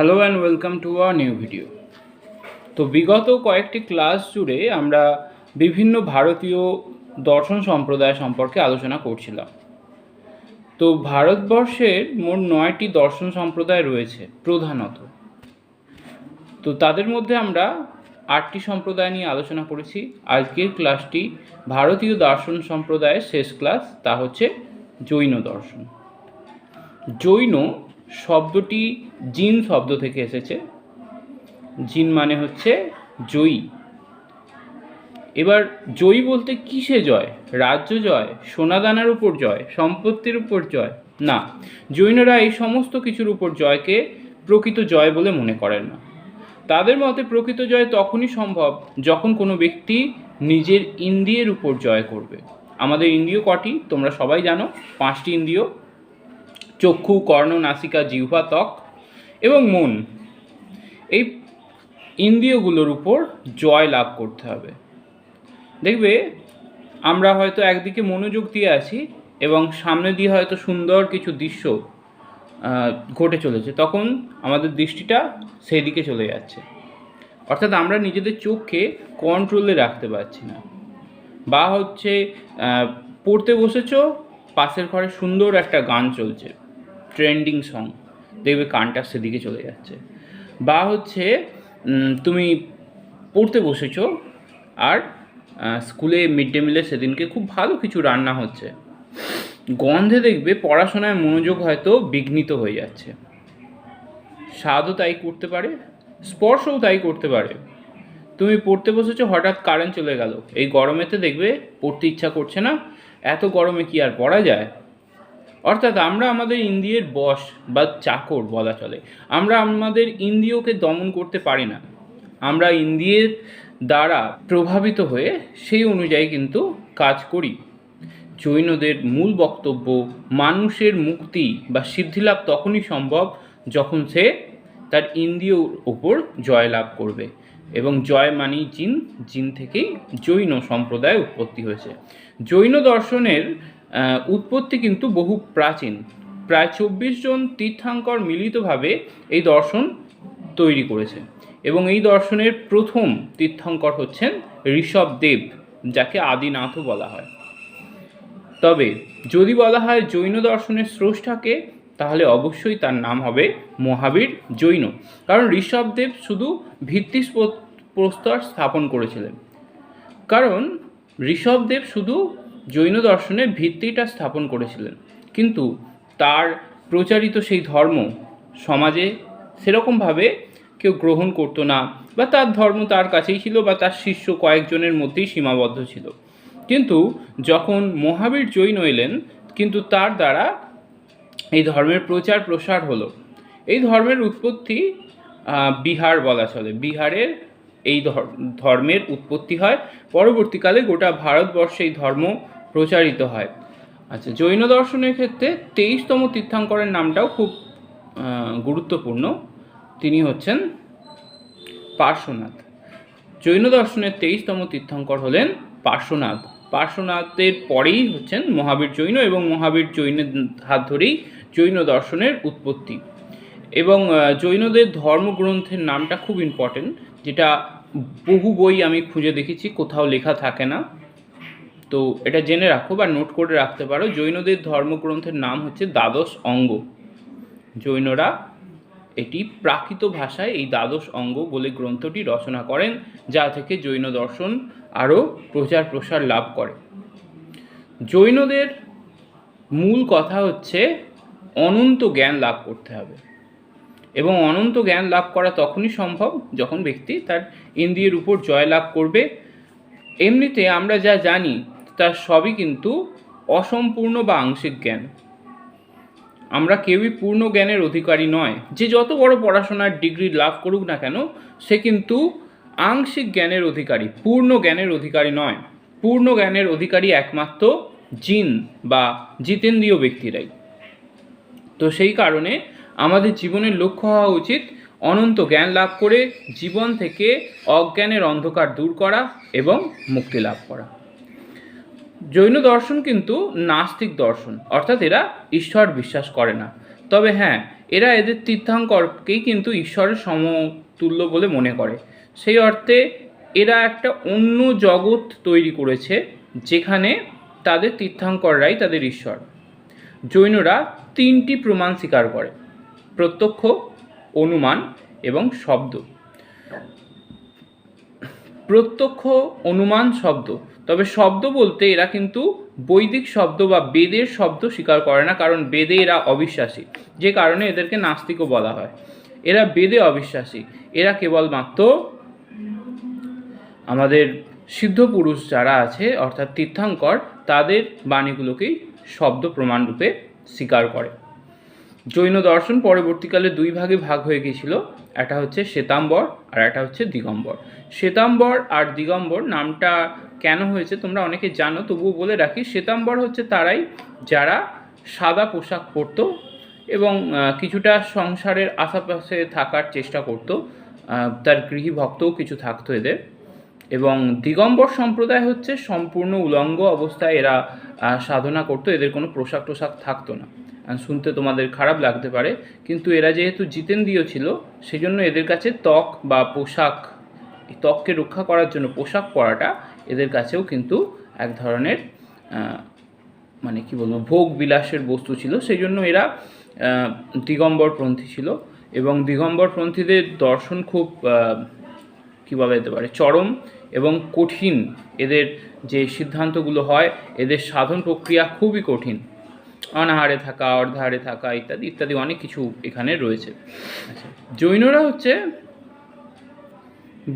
Hello and welcome to our new video. তো বিগত কয়েকটি ক্লাস জুড়ে আমরা বিভিন্ন ভারতীয় দর্শন সম্প্রদায় সম্পর্কে আলোচনা করছিলাম। তো ভারতবর্ষের মোট নয়টি দর্শন সম্প্রদায় রয়েছে প্রধানত। তো তাদের মধ্যে আমরা আটটি সম্প্রদায় নিয়ে আলোচনা করেছি। আজকের ক্লাসটি ভারতীয় দর্শন সম্প্রদায়ের শেষ ক্লাস, তা হচ্ছে জৈন দর্শন। জৈন শব্দটি জিন শব্দ থেকে এসেছে। জিন মানে হচ্ছে জয়ী। এবার জয়ী বলতে কিসে জয়? রাজ্য জয়? সোনাদানার উপর জয়? সম্পত্তির উপর জয়? না। জৈনরা এই সমস্ত কিছুর উপর জয়কে প্রকৃত জয় বলে মনে করেন না। তাদের মতে প্রকৃত জয় তখনই সম্ভব যখন কোনো ব্যক্তি নিজের ইন্দ্রিয়ের উপর জয় করবে। আমাদের ইন্দ্রিয় কটি? তোমরা সবাই জানো, পাঁচটি ইন্দ্রিয়। চক্ষু, কর্ণ, নাসিকা, জিহ্বা, ত্বক এবং মন। এই ইন্দ্রিয়গুলোর উপর জয় লাভ করতে হবে। দেখবে, আমরা হয়তো একদিকে মনোযোগ দিয়ে আছি এবং সামনে দিয়ে হয়তো সুন্দর কিছু দৃশ্য ঘটে চলেছে, তখন আমাদের দৃষ্টিটা সেই দিকে চলে যাচ্ছে। অর্থাৎ আমরা নিজেদের চোখকে কন্ট্রোলে রাখতে পারছি না। বা হচ্ছে পড়তে বসেছো, পাশের ঘরে সুন্দর একটা গান চলছে। ট্রেন্ডিং সং দেখবে কানটা সেদিকে চলে যাচ্ছে। বা হচ্ছে তুমি পড়তে বসেছো আর স্কুলে মিড ডে মিলে সেদিনকে খুব ভালো কিছু রান্না হচ্ছে। গন্ধে দেখবে পড়াশোনায় মনোযোগ হয়তো বিঘ্নিত হয়ে যাচ্ছে। স্বাদও তাই করতে পারে, স্পর্শও তাই করতে পারে। তুমি পড়তে বসেছো, হঠাৎ কারেন্ট চলে গেল। এই গরমেতে দেখবে পড়তে ইচ্ছা করছে না। এত গরমে কি আর পড়া যায়? অর্থাৎ আমরা আমাদের ইন্দ্রিয়ের বশ বা চাকর বলা চলে। আমরা আমাদের ইন্দ্রিয়কে দমন করতে পারি না। আমরা ইন্দ্রিয়ের দ্বারা প্রভাবিত হয়ে সেই অনুযায়ী কিন্তু কাজ করি। জৈনদের মূল বক্তব্য, মানুষের মুক্তি বা সিদ্ধিলাভ তখনই সম্ভব যখন সে তার ইন্দ্রিয়র ওপর জয় লাভ করবে এবং জয় মানেই জিন জিন থেকেই জৈন সম্প্রদায় উৎপত্তি হয়েছে। জৈন দর্শনের উৎপত্তি কিন্তু বহু প্রাচীন। প্রায় চব্বিশ জন তীর্থাঙ্কর মিলিতভাবে এই দর্শন তৈরি করেছে এবং এই দর্শনের প্রথম তীর্থঙ্কর হচ্ছেন ঋষভ দেব, যাকে আদিনাথও বলা হয়। তবে যদি বলা হয় জৈন দর্শনের স্রষ্টাকে, তাহলে অবশ্যই তার নাম হবে মহাবীর জৈন, কারণ ঋষভদেব শুধু ভিত্তি প্রস্তর স্থাপন করেছিলেন। কারণ ঋষভদেব শুধু জৈন দর্শনের ভিত্তিটা স্থাপন করেছিলেন। কিন্তু তার প্রচারিত সেই ধর্ম সমাজে সেরকমভাবে কেউ গ্রহণ করতো না বা তার ধর্ম তার কাছেই ছিল বা তার শিষ্য কয়েকজনের মধ্যেই সীমাবদ্ধ ছিল। কিন্তু যখন মহাবীর জৈন এলেন, কিন্তু তার দ্বারা এই ধর্মের প্রচার প্রসার হলো। এই ধর্মের উৎপত্তি বিহার বলা চলে। বিহারের এই ধর- ধর্মের উৎপত্তি হয়। পরবর্তীকালে গোটা ভারতবর্ষে এই ধর্ম প্রচারিত হয়। আচ্ছা জৈন দর্শনের ক্ষেত্রে তেইশতম তীর্থাঙ্করের নামটাও খুব গুরুত্বপূর্ণ। তিনি হচ্ছেন পার্শ্বনাথ। জৈন দর্শনের তেইশতম তীর্থঙ্কর হলেন পার্শ্বনাথ। পার্শ্বনাথের পরেই হচ্ছেন মহাবীর জৈন এবং মহাবীর জৈনের হাত ধরেই জৈন দর্শনের উৎপত্তি। এবং জৈনদের ধর্মগ্রন্থের নামটা খুব ইম্পর্টেন্ট যেটা বহু বই আমি খুঁজে দেখেছি, কোথাও লেখা থাকে না। তো এটা জেনে রাখো বা নোট করে রাখতে পারো, জৈনদের ধর্মগ্রন্থের নাম হচ্ছে দ্বাদশ অঙ্গ। জৈনরা এটি প্রাকৃত ভাষায় এই দ্বাদশ অঙ্গ বলে গ্রন্থটি রচনা করেন, যা থেকে জৈন দর্শন আরও প্রচার প্রসার লাভ করে। জৈনদের মূল কথা হচ্ছে অনন্ত জ্ঞান লাভ করতে হবে। এবং অনন্ত জ্ঞান লাভ করা তখনই সম্ভব যখন ব্যক্তি তার ইন্দ্রিয়ের উপর জয় লাভ করবে। এমনিতে আমরা যা জানি তার সবই কিন্তু অসম্পূর্ণ বা আংশিক জ্ঞান। আমরা কেউই পূর্ণ জ্ঞানের অধিকারী নয়। যে যত বড় পড়াশোনার ডিগ্রি লাভ করুক না কেন, সে কিন্তু আংশিক জ্ঞানের অধিকারী, পূর্ণ জ্ঞানের অধিকারী নয়। পূর্ণ জ্ঞানের অধিকারী একমাত্র জিন বা জিতেন্দ্রীয় ব্যক্তিরাই। তো সেই কারণে আমাদের জীবনের লক্ষ্য হওয়া উচিত অনন্ত জ্ঞান লাভ করে জীবন থেকে অজ্ঞানের অন্ধকার দূর করা এবং মুক্তি লাভ করা। জৈন দর্শন কিন্তু নাস্তিক দর্শন। অর্থাৎ এরা ঈশ্বর বিশ্বাস করে না। তবে হ্যাঁ এরা এদের তীর্থাঙ্করকেই কিন্তু ঈশ্বরের সমতুল্য বলে মনে করে। সেই অর্থে এরা একটা অন্য জগৎ তৈরি করেছে, যেখানে তাদের তীর্থাঙ্কররাই তাদের ঈশ্বর। জৈনরা তিনটি প্রমাণ স্বীকার করে, প্রত্যক্ষ, অনুমান এবং শব্দ। প্রত্যক্ষ, অনুমান, শব্দ তবে শব্দ বলতে এরা কিন্তু বৈদিক শব্দ বা বেদের শব্দ স্বীকার করে না, কারণ বেদে এরা অবিশ্বাসী, যে কারণে এদেরকে নাস্তিকও বলা হয়। এরা বেদে অবিশ্বাসী, এরা কেবলমাত্র আমাদের সিদ্ধ পুরুষ যারা আছে, অর্থাৎ তীর্থাঙ্কর, তাদের বাণীগুলোকেই শব্দ প্রমাণরূপে স্বীকার করে। জৈন দর্শন পরবর্তীকালে দুই ভাগে ভাগ হয়ে গিয়েছিল। একটা হচ্ছে শ্বেতাম্বর আর একটা হচ্ছে দিগম্বর। শ্বেতাম্বর আর দিগম্বর নামটা কেন হয়েছে তোমরা অনেকে জানো, তবুও বলে রাখি, শ্বেতাম্বর হচ্ছে তারাই যারা সাদা পোশাক পরতো এবং কিছুটা সংসারের আশেপাশে থাকার চেষ্টা করতো তার গৃহী ভক্তও কিছু থাকতো এদের। এবং দিগম্বর সম্প্রদায় হচ্ছে সম্পূর্ণ উলঙ্গ অবস্থায় এরা সাধনা করতো, এদের কোনো পোশাক টোশাক থাকতো না। শুনতে তোমাদের খারাপ লাগতে পারে কিন্তু এরা যেহেতু জিতেন্দ্রীয় ছিল সেই জন্য এদের কাছে ত্বক বা পোশাক ত্বককে রক্ষা করার জন্য পোশাক পরাটা এদের কাছেও কিন্তু এক ধরনের মানে কি বলব ভোগ বিলাসের বস্তু ছিল। সেই জন্য এরা দিগম্বরপন্থী ছিল। এবং দিগম্বরপন্থীদের দর্শন খুব আহ, কী বলা যেতে পারে চরম এবং কঠিন। এদের যে সিদ্ধান্তগুলো হয় এদের সাধন প্রক্রিয়া খুবই কঠিন। অনাহারে থাকা, অর্ধাহারে থাকা ইত্যাদি ইত্যাদি অনেক কিছু এখানে রয়েছে। জৈনরা হচ্ছে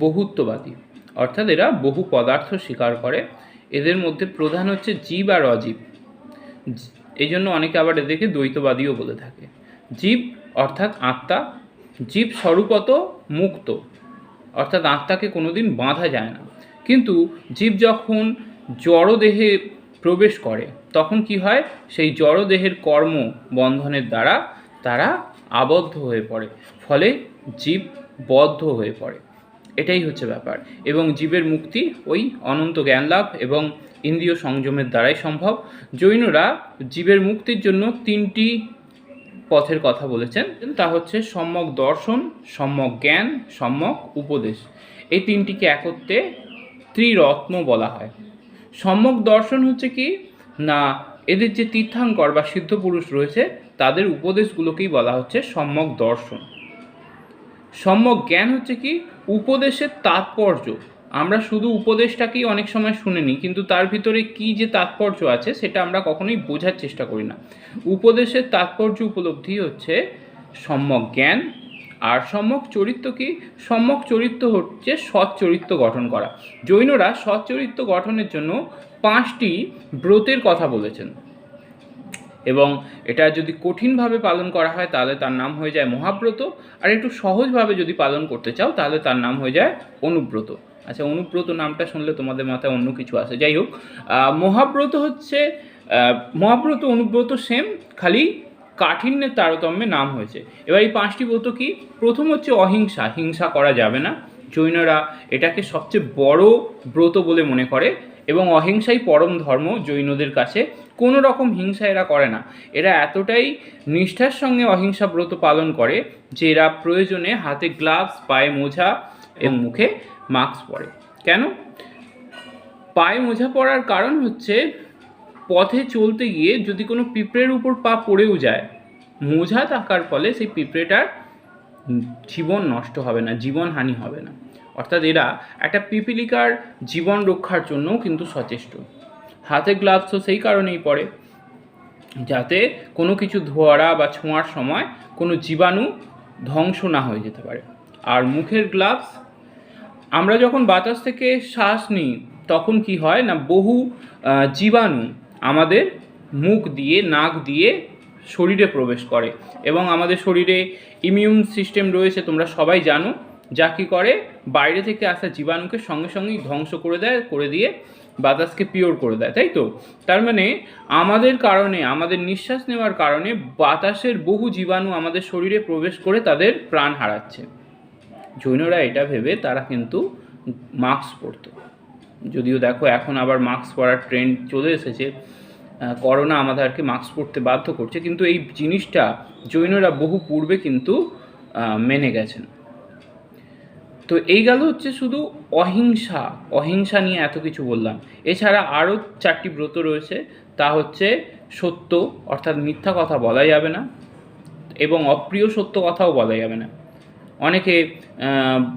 বহুত্ববাদী। অর্থাৎ এরা বহু পদার্থ স্বীকার করে। এদের মধ্যে প্রধান হচ্ছে জীব আর অজীব। এই জন্য অনেকে আবার এদেরকে দ্বৈতবাদীও বলে থাকে। জীব অর্থাৎ আত্মা, জীব স্বরূপত মুক্ত। অর্থাৎ আত্মাকে কোনোদিন বাঁধা যায় না। কিন্তু জীব যখন জড়দেহে প্রবেশ করে, তখন কি হয়? সেই জড়দেহের কর্ম বন্ধনের দ্বারা তারা আবদ্ধ হয়ে পড়ে, ফলে জীব বদ্ধ হয়ে পড়ে। এটাই হচ্ছে ব্যাপার। এবং জীবের মুক্তি ওই অনন্ত জ্ঞান লাভ এবং ইন্দ্রিয় সংযমের দ্বারাই সম্ভব। জৈনরা জীবের মুক্তির জন্য তিনটি পথের কথা বলেছেন। তা হচ্ছে সম্যক দর্শন, সম্যক জ্ঞান, সম্যক উপদেশ। এই তিনটিকে একত্রে ত্রিরত্ন বলা হয়। সম্যক দর্শন হচ্ছে কি? না, এদের যে তীর্থাঙ্কর বা সিদ্ধ পুরুষ রয়েছে, তাদের উপদেশগুলোকেই বলা হচ্ছে সম্যক দর্শন। সম্যক জ্ঞান হচ্ছে কি? উপদেশের তাৎপর্য। আমরা শুধু উপদেশটাকেই অনেক সময় শুনে নিই কিন্তু তার ভিতরে কি যে তাৎপর্য আছে, সেটা আমরা কখনোই বোঝার চেষ্টা করি না। উপদেশের তাৎপর্য উপলব্ধি হচ্ছে সম্যক জ্ঞান আর সম্যক চরিত্র কি? সম্যক চরিত্র হচ্ছে সৎ চরিত্র গঠন করা। জৈনরা সৎ চরিত্র গঠনের জন্য পাঁচটি ব্রতের কথা বলেছেন। এবং এটা যদি কঠিনভাবে পালন করা হয়, তাহলে তার নাম হয়ে যায় মহাব্রত। আর একটু সহজভাবে যদি পালন করতে চাও, তাহলে তার নাম হয়ে যায় অনুব্রত। আচ্ছা অনুব্রত নামটা শুনলে তোমাদের মাথায় অন্য কিছু আসে। যাই হোক মহাব্রত হচ্ছে মহাব্রত, অনুব্রত সেম, খালি কাঠিন্যের তারতম্যে নাম হয়েছে। এবার এই পাঁচটি ব্রত কি? প্রথম হচ্ছে অহিংসা। হিংসা করা যাবে না। জৈনরা এটাকে সবচেয়ে বড় ব্রত বলে মনে করে এবং অহিংসাই পরম ধর্ম জৈনদের কাছে। কোনো রকম হিংসা এরা করে না। এরা এতটাই নিষ্ঠার সঙ্গে অহিংসা ব্রত পালন করে যে এরা প্রয়োজনে হাতে গ্লাভস, পায়ে মোজা এবং মুখে মাস্ক পরে। কেন? পায়ে মোজা পরার কারণ হচ্ছে পথে চলতে গিয়ে যদি কোনো পিঁপড়ের উপর পা পড়েও যায় মোজা থাকার ফলে সেই পিঁপড়েটার জীবন নষ্ট হবে না, জীবনহানি হবে না। অর্থাৎ এরা একটা পিপিলিকার জীবন রক্ষার জন্যও কিন্তু সচেষ্ট। হাতে গ্লাভসও সেই কারণেই পড়ে, যাতে কোনো কিছু ধোয়ারা বা ছোঁয়ার সময় কোনো জীবাণু ধ্বংস না হয়ে যেতে পারে। আর মুখের গ্লাভস আমরা যখন বাতাস থেকে শ্বাস নিই, তখন কি হয় না, বহু জীবাণু আমাদের মুখ দিয়ে, নাক দিয়ে শরীরে প্রবেশ করে এবং আমাদের শরীরে ইমিউন সিস্টেম রয়েছে, তোমরা সবাই জানো, যা কী করে? বাইরে থেকে আসা জীবাণুকে সঙ্গে সঙ্গেই ধ্বংস করে দেয়, করে দিয়ে বাতাসকে পিওর করে দেয়, তাই তো? তার মানে আমাদের কারণে, আমাদের নিঃশ্বাস নেওয়ার কারণে বাতাসের বহু জীবাণু আমাদের শরীরে প্রবেশ করে তাদের প্রাণ হারাচ্ছে। জৈনরা এটা ভেবে তারা কিন্তু মাস্ক পরতো। যদিও দেখো এখন আবার মাস্ক পরার ট্রেন্ড চলে এসেছে করোনা আমাদেরকে মাস্ক পরতে বাধ্য করছে, কিন্তু এই জিনিসটা জৈনরা বহু পূর্বে কিন্তু মেনে গেছেন। তো এই গেল হচ্ছে শুধু অহিংসা অহিংসা নিয়ে এত কিছু বললাম। এছাড়া আরও চারটি ব্রত রয়েছে, তা হচ্ছে সত্য, অর্থাৎ মিথ্যা কথা বলা যাবে না, এবং অপ্রিয় সত্য কথাও বলা যাবে না। অনেকে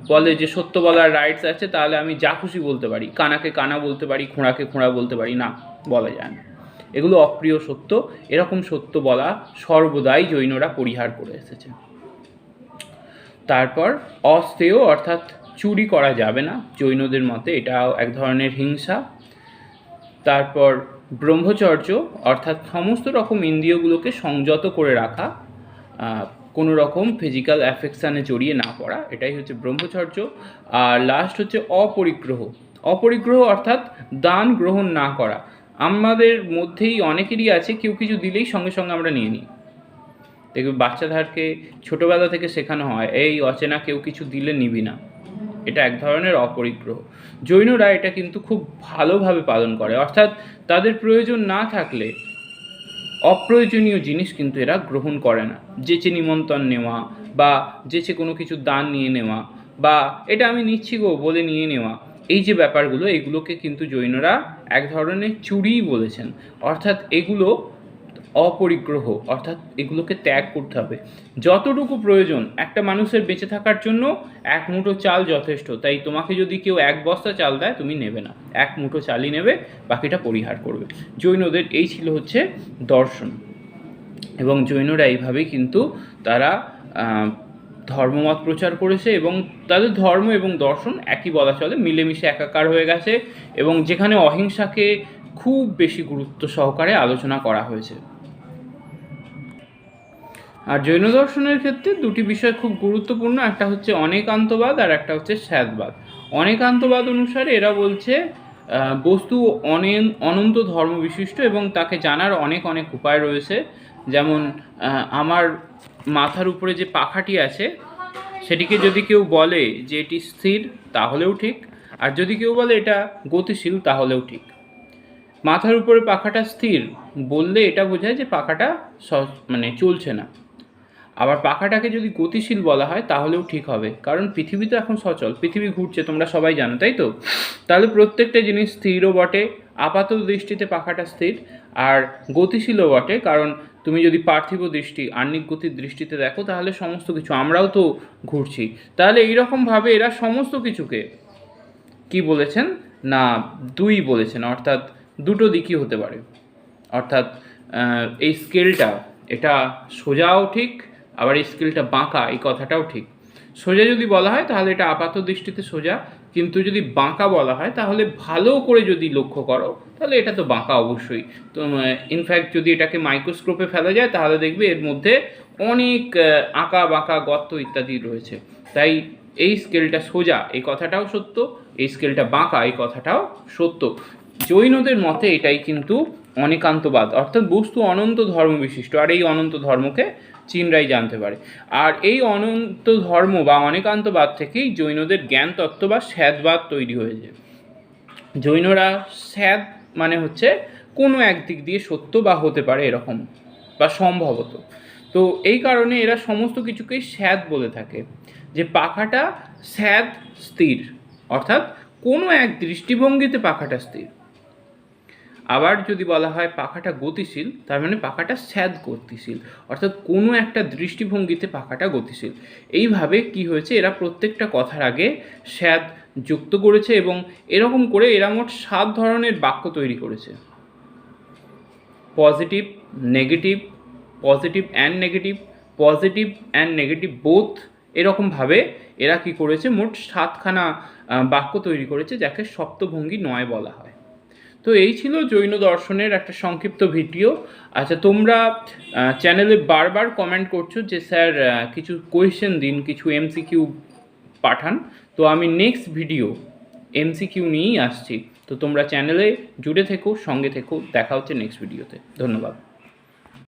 বলে যে সত্য বলার রাইটস আছে, তাহলে আমি যা খুশি বলতে পারি। কানাকে কানা বলতে পারি, খোঁড়াকে খোঁড়া বলতে পারি, না, বলা যায় না। এগুলো অপ্রিয় সত্য। এরকম সত্য বলা সর্বদাই জৈনরা পরিহার করে এসেছে। তারপর অস্তেয় অর্থাৎ চুরি করা যাবে না। জৈনদের মতে এটাও এক ধরনের হিংসা। তারপর ব্রহ্মচর্য অর্থাৎ সমস্ত রকম ইন্দ্রিয়গুলোকে সংযত করে রাখা। কোনো রকম ফিজিক্যাল অ্যাফেকশানে জড়িয়ে না পড়া, এটাই হচ্ছে ব্রহ্মচর্য। আর লাস্ট হচ্ছে অপরিগ্রহ। অপরিগ্রহ অর্থাৎ দান গ্রহণ না করা। আমাদের মধ্যেই অনেকেরই আছে, কেউ কিছু দিলেই সঙ্গে সঙ্গে আমরা নিয়ে নিই। দেখবে বাচ্চাদেরকে ছোটোবেলা থেকে শেখানো হয়, এই অচেনা কেউ কিছু দিলে নিবি না। এটা এক ধরনের অপরিগ্রহ। জৈনরা এটা কিন্তু খুব ভালোভাবে পালন করে। অর্থাৎ তাদের প্রয়োজন না থাকলে অপ্রয়োজনীয় জিনিস কিন্তু এরা গ্রহণ করে না। যেচে নিমন্ত্রণ নেওয়া বা যেচে কোনো কিছু দান নিয়ে নেওয়া বা এটা আমি নিচ্ছি গো বলে নিয়ে নেওয়া, এই যে ব্যাপারগুলো, এগুলোকে কিন্তু জৈনরা এক ধরনের চুরিই বলেছেন। অর্থাৎ এগুলো অপরিগ্রহ, অর্থাৎ এগুলোকে ত্যাগ করতে হবে। যতটুকু প্রয়োজন, একটা মানুষের বেঁচে থাকার জন্য এক মুঠো চাল যথেষ্ট। তাই তোমাকে যদি কেউ এক বস্তা চাল দেয়, তুমি নেবে না। এক মুঠো চালই নেবে, বাকিটা পরিহার করবে। জৈনদের এই ছিল হচ্ছে দর্শন। এবং জৈনরা এইভাবেই কিন্তু তারা ধর্মমত প্রচার করেছে এবং তাদের ধর্ম এবং দর্শন একই বলা চলে, মিলেমিশে একাকার হয়ে গেছে এবং যেখানে অহিংসাকে খুব বেশি গুরুত্ব সহকারে আলোচনা করা হয়েছে। আর জৈন দর্শনের ক্ষেত্রে দুটি বিষয় খুব গুরুত্বপূর্ণ, একটা হচ্ছে অনেকান্তবাদ আর একটা হচ্ছে স্যাদবাদ অনেকান্তবাদ অনুসারে এরা বলছে বস্তু অনেন, অনন্ত ধর্ম বিশিষ্ট এবং তাকে জানার অনেক অনেক উপায় রয়েছে। যেমন আমার মাথার উপরে যে পাখাটি আছে, সেটিকে যদি কেউ বলে যে এটি স্থির, তাহলেও ঠিক। আর যদি কেউ বলে এটা গতিশীল, তাহলেও ঠিক। মাথার উপরে পাখাটা স্থির, বললে এটা বোঝায় যে পাখাটা মানে চলছে না। আবার পাখাটাকে যদি গতিশীল বলা হয়, তাহলেও ঠিক হবে। কারণ পৃথিবী তো এখন সচল, পৃথিবী ঘুরছে, তোমরা সবাই জানো, তাই তো? তাহলে প্রত্যেকটা জিনিস স্থিরও বটে, আপাত দৃষ্টিতে পাখাটা স্থির, আর গতিশীলও বটে। কারণ তুমি যদি পার্থিব দৃষ্টি, আহ্নিক গতির দৃষ্টিতে দেখো, তাহলে সমস্ত কিছু, আমরাও তো ঘুরছি। তাহলে এইরকমভাবে এরা সমস্ত কিছুকে কি বলেছেন? না, দুই বলেছেন, অর্থাৎ দুটো দিকই হতে পারে। অর্থাৎ এই স্কেলটা, এটা সোজাও ঠিক আবার এই স্কেলটা বাঁকা, এই কথাটাও ঠিক। সোজা যদি বলা হয়, তাহলে এটা আপাত দৃষ্টিতে সোজা। কিন্তু যদি বাঁকা বলা হয়, তাহলে ভালো করে যদি লক্ষ্য করো, তাহলে এটা তো বাঁকা অবশ্যই। তো ইনফ্যাক্ট যদি এটাকে মাইক্রোস্কোপে ফেলা যায়, তাহলে দেখবে এর মধ্যে অনেক আঁকা বাঁকা গর্ত ইত্যাদি রয়েছে। তাই এই স্কেলটা সোজা, এই কথাটাও সত্য, এই স্কেলটা বাঁকা, এই কথাটাও সত্য। জৈনদের মতে এটাই কিন্তু অনেকান্তবাদ, অর্থাৎ বস্তু অনন্ত ধর্ম বিশিষ্ট আর এই অনন্ত ধর্মকে চীনরাই জানতে পারে। আর এই অনন্ত ধর্ম বা অনেকান্তবাদ থেকেই জৈনদের জ্ঞান তত্ত্ব বা স্যাদবাদ তৈরি হয়েছে। জৈনরা স্যাদ মানে হচ্ছে কোনো একদিক দিয়ে সত্য বা হতে পারে এরকম বা সম্ভবত। তো এই কারণে এরা সমস্ত কিছুকেই স্যাদ বলে থাকে। যে পাখাটা স্যাদ স্থির, অর্থাৎ কোনো এক দৃষ্টিভঙ্গিতে পাখাটা স্থির। আবার যদি বলা হয় পাখাটা গতিশীল, তার মানে পাখাটা স্যাদ গতিশীল। অর্থাৎ কোনো একটা দৃষ্টিভঙ্গিতে পাখাটা গতিশীল। এইভাবে কি হয়েছে, এরা প্রত্যেকটা কথার আগে স্যাদ যুক্ত করেছে এবং এরকম করে এরা মোট সাত ধরনের বাক্য তৈরি করেছে। Positive, negative, positive and negative, positive and negative both. এরকমভাবে এরা কি করেছে, মোট সাতখানা বাক্য তৈরি করেছে, যাকে সপ্তভঙ্গি নয় বলা হয়। তো এই ছিল জৈন দর্শনের একটা সংক্ষিপ্ত ভিডিও। আচ্ছা তোমরা চ্যানেলে বারবার কমেন্ট করছ যে, স্যার কিছু কোয়েশ্চেন দিন, কিছু এমসিকিউ পাঠান। তো আমি নেক্সট ভিডিও এমসিকিউ নিয়েই আসছি। তো তোমরা চ্যানেলে জুড়ে থেকো, সঙ্গে থেকো, দেখা হচ্ছে নেক্সট ভিডিওতে ধন্যবাদ।